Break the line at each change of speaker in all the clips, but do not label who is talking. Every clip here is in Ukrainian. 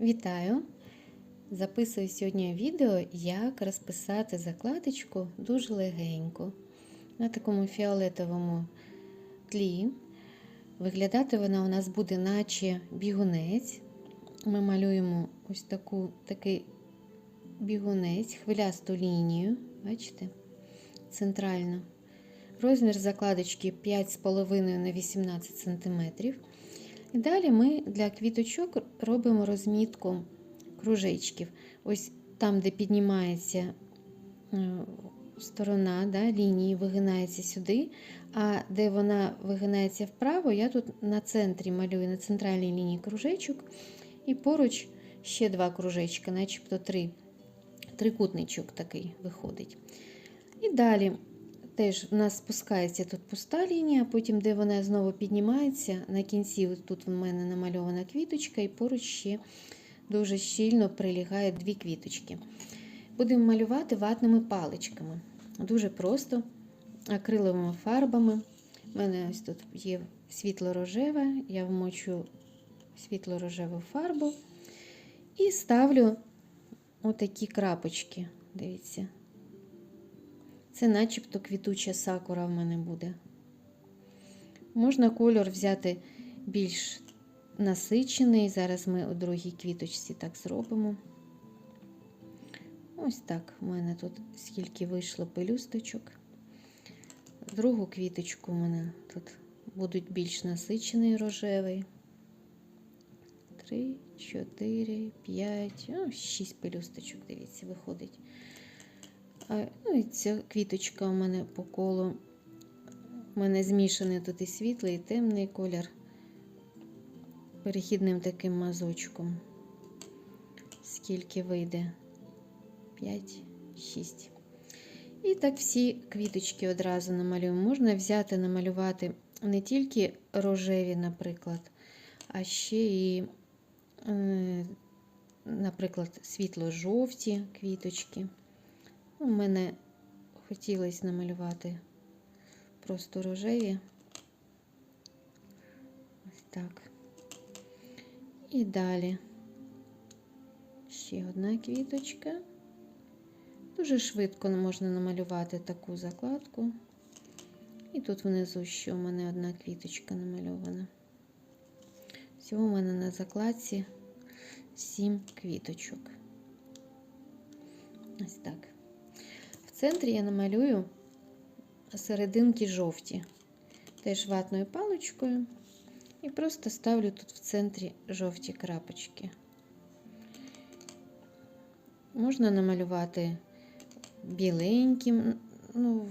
Вітаю! Записую сьогодні відео, як розписати закладочку дуже легенько на такому фіолетовому тлі. Виглядати вона у нас буде, наче бігунець. Ми малюємо ось таку, такий бігунець, хвилясту лінію, бачите, центрально. Розмір закладочки 5,5 на 18 см. І далі ми для квіточок робимо розмітку кружечків. Ось там, де піднімається е, сторона да, лінії, вигинається сюди, а де вона вигинається вправо, я тут на центрі малюю на центральній лінії кружечок. І поруч ще два кружечка, начебто три. Трикутничок такий виходить. І далі теж в нас спускається тут пуста лінія, потім, де вона знову піднімається, на кінці тут в мене намальована квіточка, і поруч ще дуже щільно прилягає дві квіточки. Будемо малювати ватними паличками. Дуже просто акриловими фарбами. У мене ось тут є світло-рожеве, я вмочу світло-рожеву фарбу і ставлю отакі крапочки. Дивіться. Це начебто квітуча сакура в мене буде. Можна кольор взяти більш насичений. Зараз ми у другій квіточці так зробимо. Ось так в мене тут скільки вийшло пелюсточок. Другу квіточку у мене тут будуть більш насичений рожевий. Три, чотири, п'ять, шість пелюсточок, дивіться, виходить. Ну і ця квіточка у мене по колу. У мене змішаний тут і світлий, і темний колір перехідним таким мазочком. Скільки вийде? 5, 6. І так всі квіточки одразу намалюємо. Можна взяти, намалювати не тільки рожеві, наприклад, а ще і, е, наприклад, світло-жовті квіточки. У мене хотілося намалювати просто рожеві. Ось так. І далі ще одна квіточка. Дуже швидко можна намалювати таку закладку. І тут внизу ще у мене одна квіточка намальована. Всього у мене на закладці 7 квіточок. Ось так. Центрі я намалюю серединки жовті, теж ватною паличкою. І просто ставлю тут в центрі жовті крапочки. Можна намалювати біленьким, ну,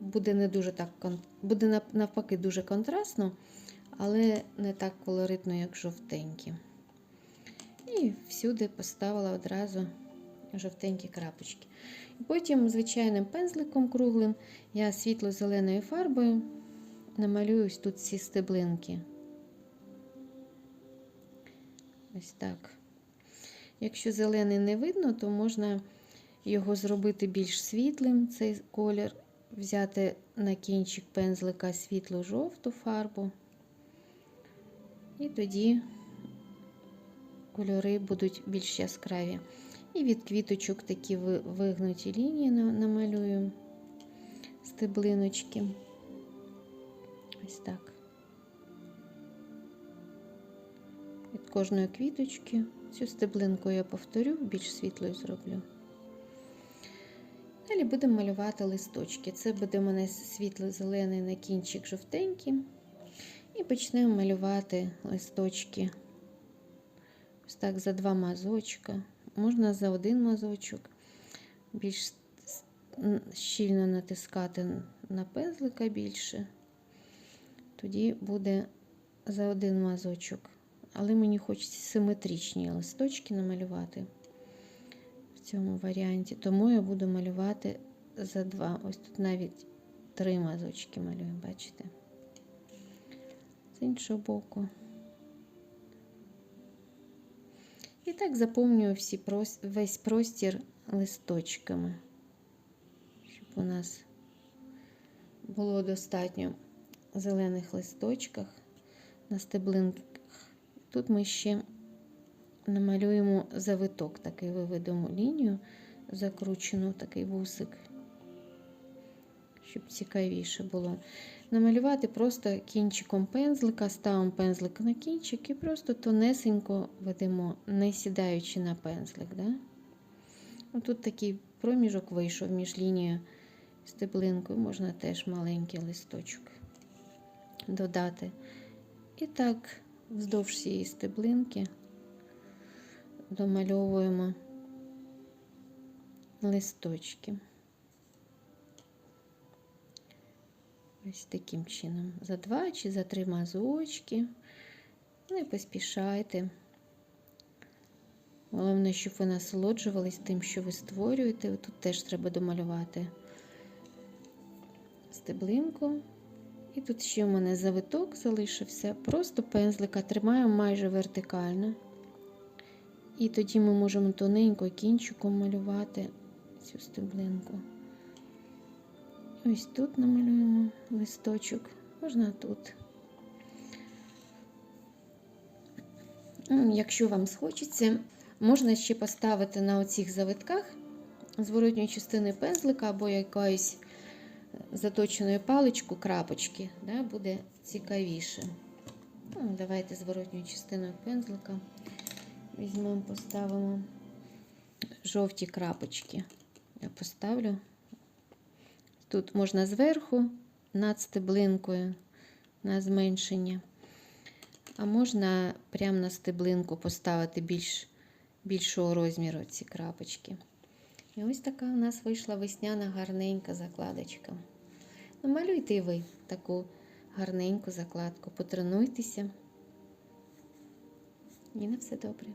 буде не дуже так, буде навпаки дуже контрастно, але не так колоритно, як жовтенькі. І всюди поставила одразу жовтенькі крапочки. І потім звичайним пензликом круглим я світло-зеленою фарбою намалюю ось тут ці стеблинки. Ось так. Якщо зелений не видно, то можна його зробити більш світлим, цей колір, взяти на кінчик пензлика світло-жовту фарбу. І тоді кольори будуть більш яскраві. І від квіточок такі вигнуті лінії намалюю стеблиночки. Ось так. Від кожної квіточки цю стеблинку я повторю, більш світлою зроблю. Далі будемо малювати листочки. Це буде у мене світло-зелений на кінчик жовтенький. І почнемо малювати листочки ось так за два мазочка. Можна за один мазочок, більш щільно натискати на пензлика більше. Тоді буде за один мазочок. Але мені хочеться симетричні листочки намалювати в цьому варіанті. Тому я буду малювати за два. Ось тут навіть три мазочки малюю, бачите? З іншого боку. І так заповнюю всі, весь простір листочками, щоб у нас було достатньо зелених листочках на стеблинках. Тут ми ще намалюємо завиток, такий виведемо лінію, закручену такий вусик, щоб цікавіше було. Намалювати просто кінчиком пензлика, ставимо пензлик на кінчик і просто тонесенько ведемо, не сідаючи на пензлик. Да? Отут такий проміжок вийшов між лінією стеблинкою, можна теж маленький листочок додати. І так, вздовж цієї стеблинки домальовуємо листочки. Ось таким чином. За два чи за три мазочки. Не поспішайте. Головне, щоб ви насолоджувались тим, що ви створюєте. Тут теж треба домалювати стеблинку. І тут ще у мене завиток залишився. Просто пензлика тримаємо майже вертикально. І тоді ми можемо тоненько кінчиком малювати цю стеблинку. Ось тут намалюємо листочок, можна тут. Якщо вам схочеться, можна ще поставити на оцих завитках зворотньої частини пензлика або якоїсь заточеною паличку крапочки, да, буде цікавіше. Ну, Давайте зворотньою частиною пензлика візьмемо, поставимо жовті крапочки. Я поставлю. Тут можна зверху над стеблинкою на зменшення, а можна прямо на стеблинку поставити більш, більшого розміру ці крапочки. І ось така у нас вийшла весняна гарненька закладочка. Намалюйте ви таку гарненьку закладку, потренуйтеся. І на все добре.